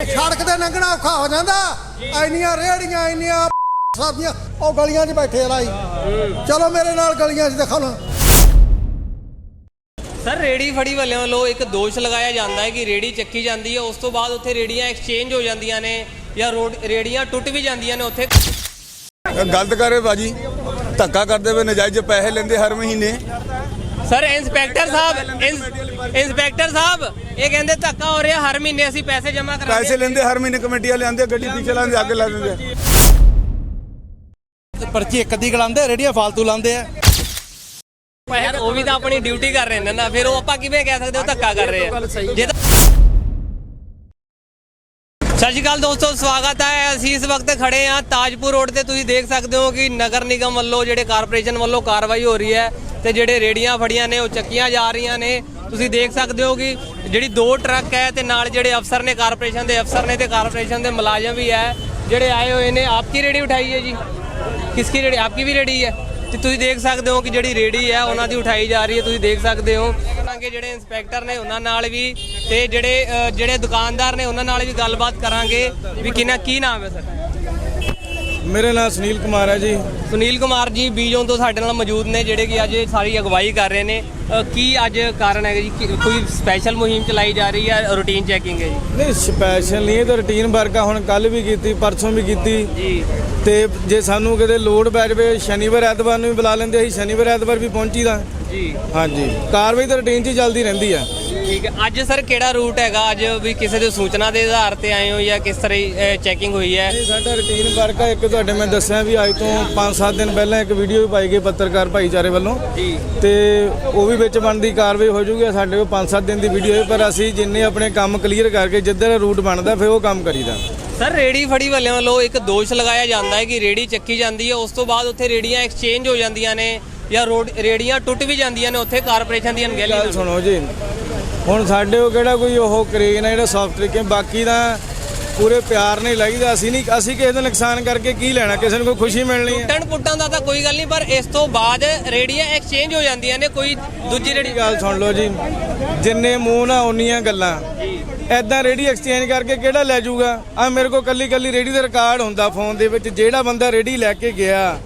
ਸੜਕ ਤੇ ਲੰਘਣਾ ਔਖਾ ਹੋ ਜਾਂਦਾ। ਐਨੀਆਂ ਰੇੜੀਆਂ ਇੰਨੀਆਂ ਸਾਦੀਆਂ। ਉਹ ਗਲੀਆਂ 'ਚ ਬੈਠੇ ਆ ਲਾਈ ਚਲੋ ਮੇਰੇ ਨਾਲ ਗਲੀਆਂ 'ਚ ਦਿਖਾ ਲਓ ਸਰ ਰੇੜੀ ਫੜੀ ਵਾਲਿਆਂ ਵੱਲੋਂ ਇੱਕ ਦੋਸ਼ ਲਗਾਇਆ ਜਾਂਦਾ ਹੈ ਕਿ ਰੇੜੀ ਚੱਕੀ ਜਾਂਦੀ ਹੈ। ਉਸ ਤੋਂ ਬਾਅਦ ਉੱਥੇ ਰੇੜੀਆਂ ਐਕਸਚੇਂਜ ਹੋ ਜਾਂਦੀਆਂ ਨੇ ਜਾਂ ਰੋਡ ਰੇੜੀਆਂ ਟੁੱਟ ਵੀ ਜਾਂਦੀਆਂ ਨੇ ਉੱਥੇ। ਗਲਤ ਕਰੇ ਬਾਜੀ। ਧੱਕਾ ਕਰਦੇ ਵੇ ਨਜਾਇਜ਼ ਪੈਸੇ ਲੈਂਦੇ ਹਰ ਮਹੀਨੇ। ਸਰ ਇੰਸਪੈਕਟਰ ਸਾਹਿਬ ਇੰਸ- ਇੰਸਪੈਕਟਰ ਸਾਹਿਬ ਇਹ ਕਹਿੰਦੇ ਧੱਕਾ ਹੋ ਰਿਹਾ ਹਰ ਮਹੀਨੇ ਅਸੀਂ ਪੈਸੇ ਜਮ੍ਹਾਂ ਕਰਾਂਗੇ ਪੈਸੇ ਲੈਂਦੇ ਹਰ ਮਹੀਨੇ ਕਮੇਟੀਆਂ ਲਿਆਂਦੇ ਗੱਡੀ ਪਿੱਛੇ ਲਾਉਂਦੇ ਅੱਗੇ ਲਾ ਦਿੰਦੇ। ਪਰਚੀ ਇੱਕ ਅੱਧੀ ਗਲਾਉਂਦੇ ਰੇੜੀਆਂ ਫਾਲਤੂ ਲਾਉਂਦੇ ਆ। ਯਾਰ ਉਹ ਵੀ ਤਾਂ ਆਪਣੀ ਡਿਊਟੀ ਕਰ ਰਹੇ ਨੇ ਨਾ ਫਿਰ ਉਹ ਆਪਾਂ ਕਿਵੇਂ ਕਹਿ ਸਕਦੇ ਉਹ ਧੱਕਾ ਕਰ ਰਹੇ ਆ? ਜੇ ਤਾਂ ਸਤਿ ਸ਼੍ਰੀ ਅਕਾਲ ਦੋਸਤੋ, ਸਵਾਗਤ ਹੈ। ਅਸੀਂ ਇਸ ਵਕਤ ਖੜੇ ਹਾਂ ਤਾਜਪੁਰ ਰੋਡ ਤੇ। ਤੁਸੀਂ ਦੇਖ ਸਕਦੇ ਹੋ ਕਿ ਨਗਰ ਨਿਗਮ ਵੱਲੋਂ ਜਿਹੜੇ ਕਾਰਪੋਰੇਸ਼ਨ ਵੱਲੋਂ ਕਾਰਵਾਈ ਹੋ ਰਹੀ ਹੈ ਤੇ ਜਿਹੜੇ ਰੇੜੀਆਂ ਫੜੀਆਂ ਨੇ, ਉਹ ਚੱਕੀਆਂ ਜਾ ਰਹੀਆਂ ਨੇ। ਤੁਸੀਂ ਦੇਖ ਸਕਦੇ ਹੋ ਕਿ ਜਿਹੜੀ ਦੋ ਟਰੱਕ ਹੈ ਤੇ ਨਾਲ ਜਿਹੜੇ ਅਫਸਰ ਨੇ, ਕਾਰਪੋਰੇਸ਼ਨ ਦੇ ਅਫਸਰ ਨੇ ਤੇ ਕਾਰਪੋਰੇਸ਼ਨ ਦੇ ਮੁਲਾਜ਼ਮ ਵੀ ਹੈ, ਜਿਹੜੇ ਆਏ ਹੋਏ ਨੇ। ਆਪਕੀ ਰੇੜੀ ਉਠਾਈ ਹੈ ਜੀ? ਕਿਸकी ਰੇੜੀ? ਆਪਕੀ ਵੀ ਰੇੜੀ ਹੈ? ਤੇ ਤੁਸੀਂ ਦੇਖ ਸਕਦੇ ਹੋ ਕਿ ਜਿਹੜੀ ਰੇੜੀ ਹੈ, ਉਹਨਾਂ ਦੀ ਉਠਾਈ ਜਾ ਰਹੀ ਹੈ। ਤੁਸੀਂ ਦੇਖ ਸਕਦੇ ਹੋ ਕਰਾਂਗੇ ਜਿਹੜੇ ਇੰਸਪੈਕਟਰ ਨੇ ਉਹਨਾਂ ਨਾਲ ਵੀ ਤੇ ਜਿਹੜੇ ਜਿਹੜੇ ਦੁਕਾਨਦਾਰ ਨੇ ਉਹਨਾਂ ਨਾਲ ਵੀ ਗੱਲਬਾਤ ਕਰਾਂਗੇ ਵੀ ਕਿੰਨਾ ਕੀ ਨਾਮ ਹੈ ਸਰ ਮੇਰੇ ਨਾਮ ਸੁਨੀਲ ਕੁਮਾਰ ਹੈ ਜੀ। ਸੁਨੀਲ ਕੁਮਾਰ ਜੀ ਬੀਜੋਂ ਤੋਂ ਸਾਡੇ ਨਾਲ ਮੌਜੂਦ ਨੇ ਜਿਹੜੇ ਕਿ ਅੱਜ ਸਾਰੀ ਅਗਵਾਈ ਕਰ ਰਹੇ ਨੇ। ਕੀ ਅੱਜ ਕਾਰਨ ਹੈ ਜੀ? ਕੋਈ ਸਪੈਸ਼ਲ ਮੁਹਿੰਮ ਚਲਾਈ ਜਾ ਰਹੀ ਹੈ ਰੂਟੀਨ ਚੈਕਿੰਗ ਹੈ ਜੀ? ਨਹੀਂ ਸਪੈਸ਼ਲ ਨਹੀਂ ਇਹ ਤਾਂ ਰੁਟੀਨ ਵਰਕ ਆ ਹੁਣ ਕੱਲ ਵੀ ਕੀਤੀ ਪਰਸੋਂ ਵੀ ਕੀਤੀ। ਜੀ। ਤੇ ਜੇ ਸਾਨੂੰ ਕਿਤੇ ਲੋਡ ਪੈ ਜਾਵੇ ਸ਼ਨੀਵਾਰ ਐਤਵਾਰ ਨੂੰ ਵੀ ਬੁਲਾ ਲੈਂਦੇ ਅਸੀਂ ਸ਼ਨੀਵਾਰ ਐਤਵਾਰ ਵੀ ਪਹੁੰਚੀਦਾ। ਜੀ। ਹਾਂਜੀ। ਕਾਰਵਾਈ ਤਾਂ ਰੁਟੀਨ 'ਚ ਹੀ ਚੱਲਦੀ ਰਹਿੰਦੀ ਆ। ਠੀਕ ਹੈ। ਅੱਜ ਸਰ ਕਿਹੜਾ ਰੂਟ ਹੈਗਾ? ਅੱਜ ਵੀ ਕਿਸੇ ਦੀ ਸੂਚਨਾ ਦੇ ਆਧਾਰ ਤੇ ਆਏ ਹੋ ਜਾਂ ਕਿਸ ਤਰ੍ਹਾਂ ਚੈਕਿੰਗ ਹੋਈ ਹੈ? ਇਹ ਸਾਡਾ ਰੁਟੀਨ ਵਰਕ ਆ। ਇੱਕ ਤੁਹਾਡੇ ਮੈਂ ਦੱਸਿਆ ਵੀ ਅੱਜ ਤੋਂ 5-7 ਦਿਨ ਪਹਿਲਾਂ ਇੱਕ ਵੀਡੀਓ ਵੀ ਪਾਈ ਗਈ ਪੱਤਰਕਾਰ ਭਾਈਚਾਰੇ ਵੱਲੋਂ। ਜੀ। ਤੇ ਉਹ ਵੀ ਵਿੱਚ ਬਣਦੀ ਕਾਰਵਾਈ ਹੋ ਜੂਗੀ ਸਾਡੇ ਕੋਲ 5-7 ਦਿਨ ਦੀ ਵੀਡੀਓ ਹੈ ਪਰ ਅਸੀਂ ਜਿੰਨੇ ਆਪਣੇ ਕੰਮ ਕਲੀਅਰ ਕਰਕੇ ਜਿੱਧਰ ਰੂਟ ਬਣਦਾ ਫਿਰ ਉਹ ਕੰਮ ਕਰੀਦਾ। ਸਰ ਰੇੜੀ ਫੜੀ ਵਾਲਿਆਂ ਵੱਲੋਂ ਇੱਕ ਦੋਸ਼ ਲਗਾਇਆ ਜਾਂਦਾ ਹੈ ਕਿ ਰੇੜੀ ਚੱਕੀ ਜਾਂਦੀ ਹੈ। ਉਸ ਤੋਂ ਬਾਅਦ ਉੱਥੇ ਰੇੜੀਆਂ ਐਕਸਚੇਂਜ ਹੋ ਜਾਂਦੀਆਂ ਨੇ। ਜਾਂ ਰੋਡ ਰੇੜੀਆਂ ਟੁੱਟ ਵੀ ਜਾਂਦੀਆਂ ਨੇ ਉੱਥੇ ਕਾਰਪੋਰੇਸ਼ਨ ਦੀ ਅਣਗਹਿਲੀ ਗੱਲ ਨਾਲ। ਸੁਣੋ ਜੀ। ਹੁਣ ਸਾਡੇ ਉਹ ਕਿਹੜਾ ਕੋਈ ਉਹ ਕਰੇਨ ਹੈ ਜਿਹੜਾ ਸੌਫਟ ਟ੍ਰਿਕ ਬਾਕੀ ਦਾ ਪੂਰੇ ਪਿਆਰ ਨਹੀਂ ਲੱਗਦਾ ਅਸੀਂ ਨਹੀਂ ਅਸੀਂ ਕਿਸੇ ਦਾ ਨੁਕਸਾਨ ਕਰਕੇ ਕੀ ਲੈਣਾ? ਕਿਸੇ ਨੂੰ ਕੋਈ ਖੁਸ਼ੀ ਮਿਲਣੀ ਹੈ। ਟੁੱਟਣ ਪੁੱਟਾਂ ਦਾ ਤਾਂ ਕੋਈ ਗੱਲ ਨਹੀਂ ਪਰ ਇਸ ਤੋਂ ਬਾਅਦ ਰੇੜੀਆਂ ਐਕਸਚੇਂਜ ਹੋ ਜਾਂਦੀਆਂ ਨੇ ਕੋਈ ਦੂਜੀ ਰੇੜੀ ਗੱਲ ਸੁਣ ਲਓ ਜੀ। ਜਿੰਨੇ ਮੂੰਹ ਨਾ ਉਨੀਆਂ ਗੱਲਾਂ। ਐਦਾਂ ਰੇੜੀ ਐਕਸਚੇਂਜ ਕਰਕੇ ਕਿਹੜਾ ਲੈ ਜਾਊਗਾ? ਆ ਮੇਰੇ ਕੋਲ ਕੱਲੀ ਕੱਲੀ ਰੇੜੀ ਦਾ ਰਿਕਾਰਡ ਹੁੰਦਾ ਫੋਨ ਦੇ ਵਿੱਚ। ਜਿਹੜਾ ਬੰਦਾ ਰੇੜੀ ਲੈ ਕੇ ਗਿਆ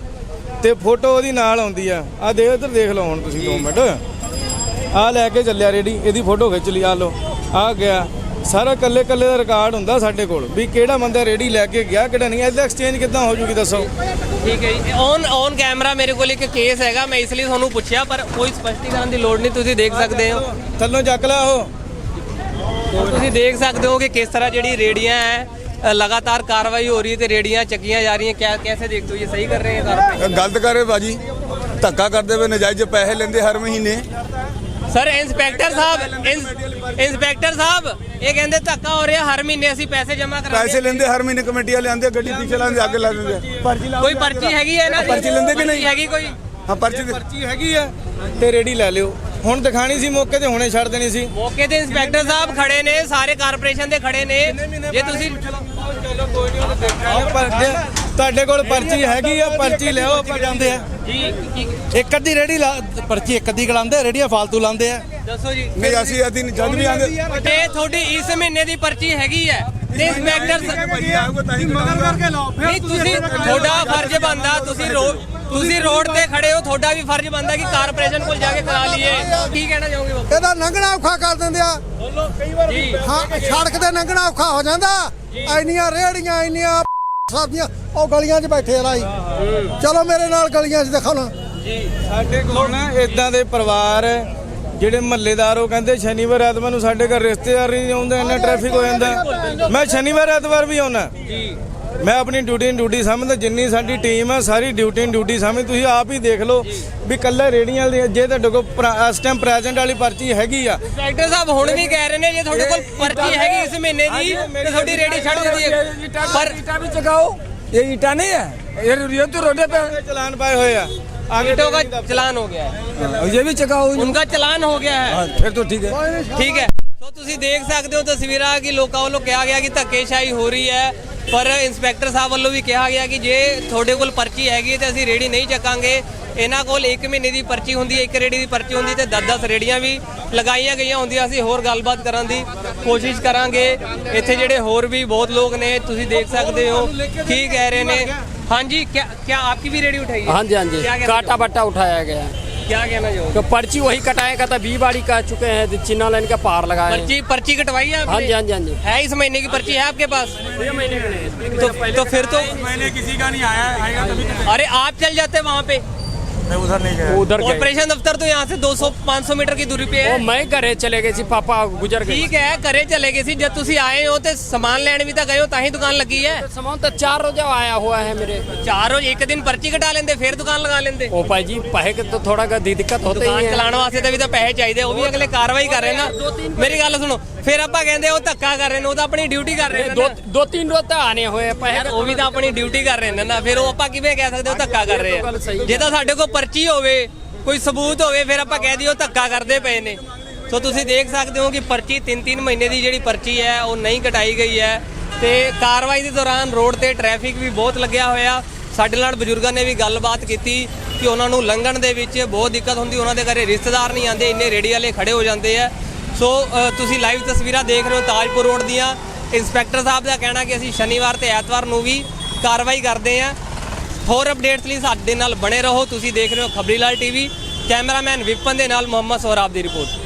ਤੇ ਫੋਟੋ ਉਹਦੀ ਨਾਲ ਆਉਂਦੀ ਆ। ਆ ਦੇਖ ਉਧਰ ਦੇਖ ਲਓ ਹੁਣ ਤੁਸੀਂ 2 ਮਿੰਟ। ਆ ਲੈ ਕੇ ਚੱਲਿਆ ਰੇੜੀ ਇਹਦੀ ਫੋਟੋ ਖਿੱਚ ਲਈ ਆ ਲਓ। ਆ ਗਿਆ। ਸਾਰਾ ਕੱਲੇ ਕੱਲੇ ਦਾ ਰਿਕਾਰਡ ਹੁੰਦਾ ਸਾਡੇ ਕੋਲ ਵੀ ਕਿਹੜਾ ਬੰਦਾ ਰੇੜੀ ਲੈ ਕੇ ਗਿਆ ਕਿਹੜਾ ਨਹੀਂ। ਐਦਾਂ ਐਕਸਚੇਂਜ ਕਿੱਦਾਂ ਹੋ ਜੂਗੀ ਦੱਸੋ? ਠੀਕ ਹੈ ਜੀ। ਔਨ ਔਨ ਕੈਮਰਾ ਮੇਰੇ ਕੋਲ ਇੱਕ ਕੇਸ ਹੈਗਾ ਮੈਂ ਇਸ ਲਈ ਤੁਹਾਨੂੰ ਪੁੱਛਿਆ ਪਰ ਕੋਈ ਸਪਸ਼ਟੀਕਰਨ ਦੀ ਲੋੜ ਨਹੀਂ ਤੁਸੀਂ ਦੇਖ ਸਕਦੇ ਹੋ। ਥੱਲੋਂ ਚੱਕ ਲਾ ਉਹ। ਤੁਸੀਂ ਦੇਖ ਸਕਦੇ ਹੋ ਕਿ ਕਿਸ ਤਰ੍ਹਾਂ ਜਿਹੜੀ ਰੇੜੀਆਂ ਹੈ ਅ, ਲਗਾਤਾਰ ਕਾਰਵਾਈ ਹੋ ਰਹੀ ਹੈ ਤੇ ਰੇੜੀਆਂ ਚੱਕੀਆਂ ਜਾ ਰਹੀਆਂ ਕਿਆ कैसे देखते हो ये सही कर रहे हैं कारोबार ਗਲਤ ਕਰੇ ਬਾਜੀ ਧੱਕਾ ਕਰਦੇ ਵੇ ਨਜਾਇਜ਼ ਪੈਸੇ ਲੈਂਦੇ ਹਰ ਮਹੀਨੇ ਸਰ ਇੰਸਪੈਕਟਰ ਸਾਹਿਬ ਇੰਸ- ਇੰਸਪੈਕਟਰ ਸਾਹਿਬ ਇਹ ਕਹਿੰਦੇ ਧੱਕਾ ਹੋ ਰਿਹਾ ਹਰ ਮਹੀਨੇ ਅਸੀਂ ਪੈਸੇ ਜਮ੍ਹਾਂ ਪੈਸੇ ਕਰਾਂਗੇ ਲੈਂਦੇ ਹਰ ਮਹੀਨੇ ਕਮੇਟੀਆਂ ਲਿਆਂਦੇ ਗੱਡੀ ਪਿੱਛੇ ਲਾਉਂਦੇ ਅੱਗੇ ਲਾ ਦਿੰਦੇ ਕੋਈ ਪਰਚੀ ਹੈਗੀ ਹੈ ਨਾ ਪਰਚੀ ਲੈਂਦੇ ਕਿ ਨਹੀਂ? ਹੈਗੀ ਕੋਈ ਹਾਂ ਪਰਚੀ ਦੇ ਪਰਚੀ ਹੈਗੀ ਆ ਤੇ ਰੇੜੀ ਲੈ ਲਿਓ ਹੁਣ ਦਿਖਾਣੀ ਸੀ ਮੌਕੇ ਤੇ ਹੁਣੇ ਛੱਡ ਦੇਣੀ ਸੀ ਮੌਕੇ ਤੇ ਇੰਸਪੈਕਟਰ ਸਾਹਿਬ ਖੜੇ ਨੇ ਸਾਰੇ ਕਾਰਪੋਰੇਸ਼ਨ ਦੇ ਖੜੇ ਨੇ ਜੇ ਤੁਸੀਂ ਪਰ ਜੇ ਤੁਹਾਡੇ ਕੋਲ ਪਰਚੀ ਹੈਗੀ ਆ ਪਰਚੀ ਲਿਆਓ ਆਪਾਂ ਜਾਂਦੇ ਆ। ਜੀ ਇੱਕ ਅੱਧੀ ਰੇੜੀ ਲਾ ਪਰਚੀ ਇੱਕ ਅੱਧੀ ਗਲਾਉਂਦੇ ਰੇੜੀਆਂ ਫਾਲਤੂ ਲਾਉਂਦੇ ਆ। ਦੱਸੋ ਜੀ। ਨਹੀਂ ਅਸੀਂ ਅਦੀ ਜਦ ਵੀ ਆਂਦੇ ਤੇ ਤੁਹਾਡੀ ਇਸ ਮਹੀਨੇ ਦੀ ਪਰਚੀ ਹੈਗੀ ਹੈ। ਤੇ ਇੰਸਪੈਕਟਰ ਹੀ ਕਰਕੇ ਲਾਓ ਨਹੀਂ ਤੁਸੀਂ ਤੁਹਾਡਾ ਫਰਜ਼ ਬਣਦਾ ਤੁਸੀਂ ਰੋਡ ਤੁਸੀਂ ਰੋਡ ਤੇ ਖੜੇ ਹੋ ਤੁਹਾਡਾ ਵੀ ਫਰਜ਼ ਬਣਦਾ ਕਿ ਕਾਰਪੋਰੇਸ਼ਨ ਕੋਲ ਜਾ ਕੇ ਕਰਾ ਲਈਏ। ਕੀ ਕਹਿਣਾ ਚਾਹੋਗੇ ਬਾਬੂ? ਇਹਦਾ ਲੰਘਣਾ ਔਖਾ ਕਰ ਦਿੰਦੇ ਆ। ਜੀ। ਹਾਂ ਸੜਕ ਤੇ ਲੰਘਣਾ ਔਖਾ ਹੋ ਜਾਂਦਾ। ਐਨੀਆਂ ਰੇੜੀਆਂ ਇੰਨੀਆਂ ਸਾਦੀਆਂ ਉਹ ਗਲੀਆਂ 'ਚ ਬੈਠੇ ਆ ਲਾਈ ਚਲੋ ਮੇਰੇ ਨਾਲ ਗਲੀਆਂ 'ਚ ਦਿਖਾ ਲਓ ਸਾਡੇ ਕੋਲ ਨਾ ਇਦਾਂ ਦੇ ਪਰਿਵਾਰ ਜਿਹੜੇ ਮਹੱਲੇਦਾਰ ਉਹ ਕਹਿੰਦੇ ਸ਼ਨੀਵਾਰ ਐਤਵਾਰ ਨੂੰ ਸਾਡੇ ਘਰ ਰਿਸ਼ਤੇਦਾਰ ਨਹੀਂ ਆਉਂਦੇ ਇੰਨਾ ਟ੍ਰੈਫਿਕ ਹੋ ਜਾਂਦਾ। ਮੈਂ ਸ਼ਨੀਵਾਰ ਐਤਵਾਰ ਵੀ ਆਉਣਾ ਜੀ। ਮੈਂ ਆਪਣੀ ਡਿਊਟੀ ਨੂੰ ਡਿਊਟੀ ਸਮਝਦਾ ਜਿੰਨੀ ਸਾਡੀ ਟੀਮ ਆ ਸਾਰੀ ਡਿਊਟੀ ਨੂੰ ਡਿਊਟੀ ਸਮਝ ਤੁਸੀਂ ਆਪ ਹੀ ਦੇਖ ਲਓ ਵੀ ਕੱਲਾ ਰੇੜੀਆਂ ਵਾਲੀ ਜੇ ਤੁਹਾਡੇ ਕੋਲ ਪ੍ਰ- ਇਸ ਟਾਈਮ ਪ੍ਰੈਜ਼ੈਂਟ ਵਾਲੀ ਪਰਚੀ ਹੈਗੀ ਆ ਇੰਸਪੈਕਟਰ ਸਾਹਿਬ ਹੁਣ ਵੀ ਕਹਿ ਰਹੇ ਨੇ ਜੇ ਤੁਹਾਡੇ ਕੋਲ ਪਰਚੀ ਹੈਗੀ ਇਸ ਮਹੀਨੇ ਦੀ ਤੇ ਤੁਹਾਡੀ ਰੇੜੀ ਛੱਡ ਦਿੱਤੀ ਹੈ ਪਰ ईटा भी चकाओ ये ईटा नहीं है ये ये तो रोडे पे है। ਚਲਾਨ ਪਾਏ ਹੋਏ ਆ ਆਗੇ ईटों का चलान हो गया है और ये भी चकाओ उनका चलान हो गया है हाँ, फिर तो ठीक है ਠੀਕ ਹੈ ਸੋ ਤੁਸੀਂ ਦੇਖ ਸਕਦੇ ਹੋ ਤਸਵੀਰਾਂ ਕਿ ਲੋਕਾਂ ਵੱਲੋਂ ਕਿਹਾ ਗਿਆ ਕਿ ਧੱਕੇਸ਼ਾਹੀ ਹੋ ਰਹੀ ਹੈ। ਪਰ ਇੰਸਪੈਕਟਰ ਸਾਹਿਬ ਵੱਲੋਂ ਵੀ ਕਿਹਾ ਗਿਆ ਕਿ ਜੇ ਤੁਹਾਡੇ ਕੋਲ ਪਰਚੀ ਹੈਗੀ ਤੇ ਅਸੀਂ ਰੇੜੀ ਨਹੀਂ ਚੱਕਾਂਗੇ। ਇਹਨਾਂ ਕੋਲ 1 ਮਹੀਨੇ ਦੀ ਪਰਚੀ ਹੁੰਦੀ ਹੈ ਇੱਕ ਰੇੜੀ ਦੀ ਪਰਚੀ ਹੁੰਦੀ ਤੇ 10-10 ਰੇੜੀਆਂ ਵੀ ਲਗਾਈਆਂ ਗਈਆਂ ਹੁੰਦੀਆਂ ਅਸੀਂ ਹੋਰ ਗੱਲਬਾਤ ਕਰਨ ਦੀ ਕੋਸ਼ਿਸ਼ ਕਰਾਂਗੇ। ਇੱਥੇ ਜਿਹੜੇ ਹੋਰ ਵੀ ਬਹੁਤ ਲੋਕ ਨੇ ਤੁਸੀਂ ਦੇਖ ਸਕਦੇ ਹੋ ਕੀ ਕਹਿ ਰਹੇ ਨੇ। ਹਾਂਜੀ ਕੀ ਕੀ ਆਪਕੀ ਵੀ ਰੇੜੀ ਉਠਾਈ ਹੈ? ਹਾਂਜੀ ਹਾਂਜੀ। ਕਾਟਾ ਬੱਟਾ ਉਠਾਇਆ ਗਿਆ। क्या कहना जो तो पर्ची वही कटाएगा था बी बाड़ी कह चुके हैं चिन्ना लाइन का पार लगाए। पर्ची पर्ची कटवाई है हाँ जी हाँ जी हाँ जी। है इस महीने की पर्ची है आपके पास? तो, तो फिर तो महीने किसी का नहीं आया अरे आप चल जाते वहाँ पे। मैं उधर नहीं गया उधर गए कॉर्पोरेशन दफ्तर तो यहाँ से 200-500 मीटर की दूरी पे वो है मैं घरे चले गए सी पापा गुजर गए ਠੀਕ ਹੈ ਘਰੇ ਚਲੇ ਗਏ ਸੀ ਜਦ ਤੁਸੀਂ ਆਏ ਹੋ ਤੇ ਸਮਾਨ ਲੈਣ ਵੀ ਤਾਂ ਗਏ ਹੋ ਤਾਂ ਹੀ ਦੁਕਾਨ ਲੱਗੀ ਹੈ सामान तो चार रोजा आया हुआ है मेरे ਚਾਰ ਰੋਜ਼ ਇੱਕ ਦਿਨ ਪਰਚੀ ਕਟਾ ਲੈਂਦੇ ਫਿਰ ਦੁਕਾਨ ਲਗਾ ਲੈਂਦੇ ओ भाई जी पहे के तो थोड़ा का दी- दिक्कत होते ਦੁਕਾਨ ही है ਚਲਾਉਣ ਵਾਸਤੇ ਤਾਂ ਵੀ ਤਾਂ ਪੈਸੇ ਚਾਹੀਦੇ ਉਹ ਵੀ ਅਗਲੇ ਕਾਰਵਾਈ ਕਰ ਰਹੇ ਨਾ ਮੇਰੀ ਗੱਲ ਸੁਣੋ ਫਿਰ ਆਪਾਂ ਕਹਿੰਦੇ ਉਹ ਧੱਕਾ ਕਰ ਰਹੇ ਨੇ ਉਹ ਤਾਂ ਆਪਣੀ ਡਿਊਟੀ ਕਰ ਰਹੇ ਨੇ ਦੋ ਤਿੰਨ ਰੋ ਤਾਂ ਆਨੇ ਹੋਏ ਪੈਸੇ ਉਹ ਵੀ ਤਾਂ ਆਪਣੀ ਡਿਊਟੀ ਕਰ ਰਹੇ ਨੇ ਨਾ। ਫਿਰ ਉਹ ਆਪਾਂ ਕਿਵੇਂ ਕਹਿ ਸਕਦੇ ਉਹ ਧੱਕਾ ਕਰ ਰਹੇ ਆ। ਜੇ ਤਾਂ ਸਾਡੇ ਕੋਲ ਪਰਚੀ ਹੋਵੇ ਕੋਈ ਸਬੂਤ ਹੋਵੇ ਫਿਰ ਆਪਾਂ ਕਹਿ ਦਈਏ ਉਹ ਧੱਕਾ ਕਰਦੇ ਪਏ ਨੇ। ਸੋ ਤੁਸੀਂ ਦੇਖ ਸਕਦੇ ਹੋ ਕਿ ਪਰਚੀ 3-3 ਮਹੀਨੇ ਦੀ ਜਿਹੜੀ ਪਰਚੀ ਹੈ ਉਹ ਨਹੀਂ ਕਟਾਈ ਗਈ ਹੈ। ਤੇ ਕਾਰਵਾਈ ਦੇ ਦੌਰਾਨ ਰੋਡ ਤੇ ਟ੍ਰੈਫਿਕ ਵੀ ਬਹੁਤ ਲੱਗਿਆ ਹੋਇਆ। ਸਾਡੇ ਨਾਲ ਬਜ਼ੁਰਗਾਂ ਨੇ ਵੀ ਗੱਲਬਾਤ ਕੀਤੀ ਕਿ ਉਹਨਾਂ ਨੂੰ ਲੰਘਣ ਦੇ ਵਿੱਚ ਬਹੁਤ ਦਿੱਕਤ ਹੁੰਦੀ ਉਹਨਾਂ ਦੇ ਘਰੇ ਰਿਸ਼ਤੇਦਾਰ ਨਹੀਂ ਆਉਂਦੇ ਇੰਨੇ ਰੇੜੀ ਵਾਲੇ ਖੜੇ ਹੋ ਜਾਂਦੇ ਆ। ਸੋ ਤੁਸੀਂ ਲਾਈਵ ਤਸਵੀਰਾਂ ਦੇਖ ਰਹੇ ਹੋ ਤਾਜਪੁਰ ਰੋਡ ਦੀਆਂ। ਇੰਸਪੈਕਟਰ ਸਾਹਿਬ ਦਾ ਕਹਿਣਾ ਕਿ ਅਸੀਂ ਸ਼ਨੀਵਾਰ ਤੇ ਐਤਵਾਰ ਨੂੰ ਵੀ ਕਾਰਵਾਈ ਕਰਦੇ ਹਾਂ। ਹੋਰ ਅਪਡੇਟਸ ਲਈ ਸਾਡੇ ਨਾਲ ਬਣੇ ਰਹੋ। ਤੁਸੀਂ ਦੇਖ ਰਹੇ ਹੋ ਖਬਰੀਲਾਲ ਟੀਵੀ ਕੈਮਰਾਮੈਨ ਵਿਪਨ ਦੇ ਨਾਲ ਮੁਹੰਮਦ ਸੋਹਰਾਬ ਦੀ ਰਿਪੋਰਟ।